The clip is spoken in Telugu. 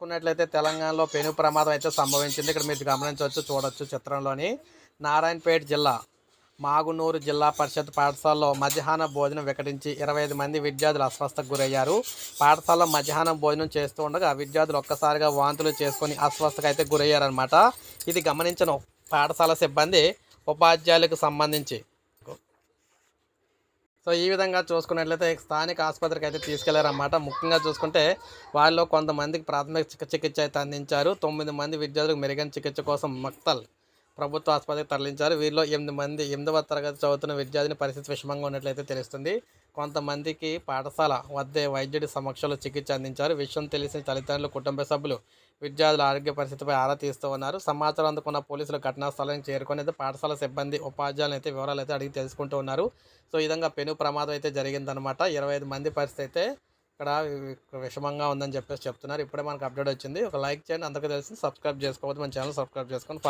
చూసుకున్నట్లయితే తెలంగాణలో పెను ప్రమాదం అయితే సంభవించింది. ఇక్కడ మీరు గమనించవచ్చు చూడొచ్చు చిత్రంలోని నారాయణపేట జిల్లా మాగునూరు జిల్లా పరిషత్ పాఠశాలలో మధ్యాహ్న భోజనం వికటించి ఇరవై ఐదు మంది విద్యార్థులు అస్వస్థకు గురయ్యారు. పాఠశాలలో మధ్యాహ్నం భోజనం చేస్తూ ఉండగా విద్యార్థులు ఒక్కసారిగా వాంతులు చేసుకొని అస్వస్థకు అయితే గురయ్యారనమాట ఇది గమనించిన పాఠశాల సిబ్బంది ఉపాధ్యాయులకు సంబంధించి సో ఈ విధంగా చూసుకున్నట్లయితే స్థానిక ఆసుపత్రికి అయితే తీసుకెళ్ళారన్నమాట. ముఖ్యంగా చూసుకుంటే వాళ్ళలో కొంతమందికి ప్రాథమిక చికిత్స అయితే అందించారు. తొమ్మిది మంది విద్యార్థులకు మెరుగైన చికిత్స కోసం మక్తల్ ప్రభుత్వ ఆసుపత్రికి తరలించారు. వీరిలో ఎనిమిది మంది ఎనిమిదవ తరగతి చదువుతున్న విద్యార్థిని పరిస్థితి విషమంగా ఉన్నట్లయితే తెలుస్తుంది. కొంతమందికి పాఠశాల వద్దే వైద్యుడి సమక్షంలో చికిత్స అందించారు. విషయం తెలిసిన తల్లిదండ్రులు కుటుంబ సభ్యులు విద్యార్థుల ఆరోగ్య పరిస్థితిపై ఆరా తీస్తూ ఉన్నారు. సమాచారం అందుకున్న పోలీసులు ఘటనా స్థలానికి చేరుకొని అయితే పాఠశాల సిబ్బంది ఉపాధ్యాయులను అయితే వివరాలు అయితే అడిగి తెలుసుకుంటూ ఉన్నారు. సో ఈ విధంగా పెను ప్రమాదం అయితే జరిగిందనమాట ఇరవై ఐదు మంది పరిస్థితి అయితే ఇక్కడ విషమంగా ఉందని చెప్పేసి చెప్తున్నారు. ఇప్పుడే మనకు అప్డేట్ వచ్చింది. ఒక లైక్ చేయండి. అందరికీ తెలిసి సబ్స్క్రైబ్ చేసుకోవద్దు మన ఛానల్ సబ్స్క్రైబ్ చేసుకొని